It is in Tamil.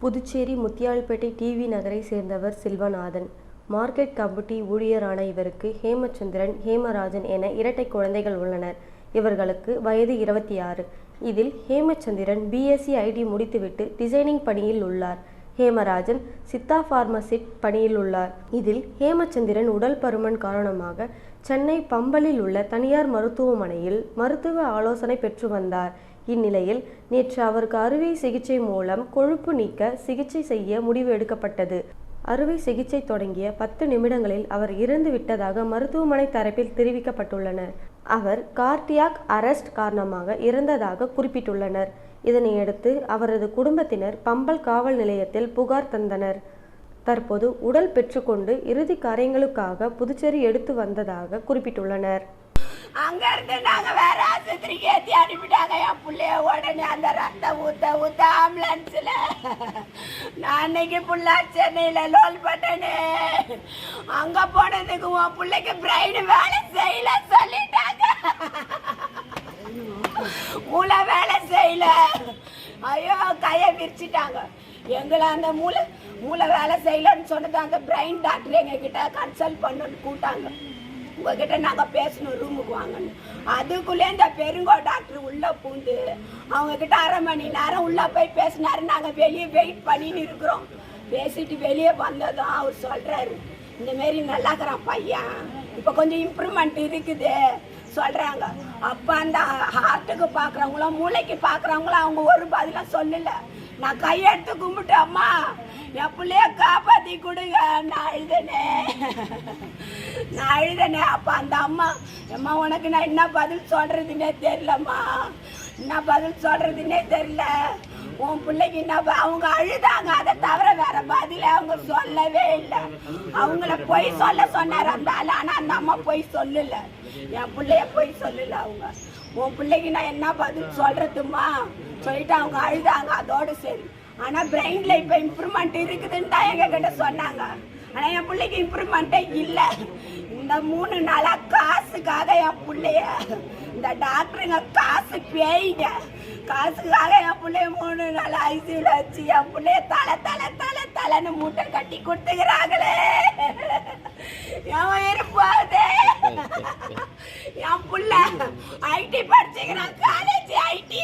புதுச்சேரி முத்தியால்பேட்டை டிவி நகரை சேர்ந்தவர் செல்வநாதன். மார்க்கெட் கமிட்டி ஊழியரான இவருக்கு ஹேமச்சந்திரன் ஹேமராஜன் என இரட்டை குழந்தைகள் உள்ளனர். இவர்களுக்கு வயது இருபத்தி ஆறு. இதில் ஹேமச்சந்திரன் பிஎஸ்சி ஐடி முடித்துவிட்டு டிசைனிங் பணியில் உள்ளார். ஹேமராஜன் சித்தா பார்மசிட் பணியில் உள்ளார். இதில் ஹேமச்சந்திரன் உடல் பருமன் காரணமாக சென்னை பம்பலில் உள்ள தனியார் மருத்துவமனையில் மருத்துவ ஆலோசனை பெற்று வந்தார். இந்நிலையில் நேற்று அவருக்கு அறுவை சிகிச்சை மூலம் கொழுப்பு நீக்க சிகிச்சை செய்ய முடிவு எடுக்கப்பட்டது. அறுவை சிகிச்சை தொடங்கிய பத்து நிமிடங்களில் அவர் இறந்து விட்டதாக மருத்துவமனை தரப்பில் தெரிவிக்கப்பட்டுள்ளனர். அவர் கார்டியாக் அரெஸ்ட் காரணமாக இறந்ததாக குறிப்பிட்டுள்ளனர். இதனையடுத்து அவரது குடும்பத்தினர் பம்பல் காவல் நிலையத்தில் புகார் தந்தனர். தற்போது உடல் பெற்றுக்கொண்டு இறுதி காரியங்களுக்காக புதுச்சேரி எடுத்து வந்ததாக குறிப்பிட்டுள்ளனர். அங்க இருந்து நாங்க வேற ஆஸ்பத்திரிக்கு ஏத்தி அனுப்பிட்டாங்க. என் பிள்ளைய உடனே அந்த ரத்தம் ஊத்த ஊத்த ஆம்புலன்ஸ்ல நான் அன்னைக்கு புள்ள சென்னையில லோல் பட்டனே. அங்க போனதுக்கு உன் பிள்ளைக்கு பிரெயின் வேலை செய்யல சொல்லிட்டாங்க. மூளை வேலை ஐயோ கையை விரிச்சிட்டாங்க. எங்களை அந்த மூளை மூளை வேலை செய்யலன்னு சொன்னது அந்த பிரெயின் டாக்டர் எங்ககிட்ட கன்சல்ட் பண்ணணும்னு கூட்டாங்க உங்ககிட்ட நாங்க பேசணும் ரூமுக்கு வாங்கன்னு அதுக்குள்ளே இந்த பெருங்கோ டாக்டர் உள்ள பூந்து அவங்க கிட்ட அரை மணி நேரம் உள்ள போய் பேசினாரு. நாங்க வெளியே வெயிட் பண்ணின்னு இருக்கிறோம். பேசிட்டு வெளியே வந்ததும் அவர் சொல்றாரு இந்த மாரி நல்லாக்குறான் பையன். இப்போ கொஞ்சம் இம்ப்ரூவ்மெண்ட் இருக்குது. சொல்றாங்க. அப்ப அந்த ஹார்ட்டுக்கு பாக்குறவங்களும் மூளைக்கு பாக்குறவங்களும் அவங்க ஒரு பதிலும் சொல்லல. நான் கையெடுத்து கும்பிட்டு அம்மா என் பிள்ளைய காப்பாத்தி கொடுங்க நான் அழுதனே நான் அழுதனே அப்ப அந்த அம்மா அம்மா உனக்கு நான் என்ன பதில் சொல்றதுன்னே தெரியலம்மா. என்ன பதில் சொல்றதுன்னே தெரியல. உன் பிள்ளைக்கு என்ன ப- அவங்க அழுதாங்க. அதை தவிர வேற பதில அவங்க சொல்லவே இல்லை. அவங்கள போய் சொல்ல சொன்னார் அந்த ஆள். ஆனா அந்த அம்மா போய் சொல்லல. என் பிள்ளைய போய் சொல்லல அவங்க. உன் பிள்ளைக்கு நான் என்ன பதில் சொல்றதுமா சொல்லிட்டு அவங்க அழுதாங்க. அதோட சரி. ஆனா பிரெயின்ல இப்ப இம்ப்ரூவ்மெண்ட் இருக்குதுன்னு தான் எங்க கிட்ட சொன்னாங்க. ஆனா என் பிள்ளைக்கு இம்ப்ரூவ்மெண்ட்டே இல்ல. இந்த மூணு நாளா காசுக்காக என் பிள்ளைய இந்த டாக்டருங்க காசு பேய்ங்க. காசுக்காக என் பிள்ளைய மூணு நாள் ஐசியூல வச்சு என் பிள்ளைய தலை தலை தலை தலைன்னு மூட்டை கட்டி கொடுத்துக்கிறாங்களே. என் உயிர் போகுதே. என் புள்ள ஐடி படிச்சுக்கிறான். College ID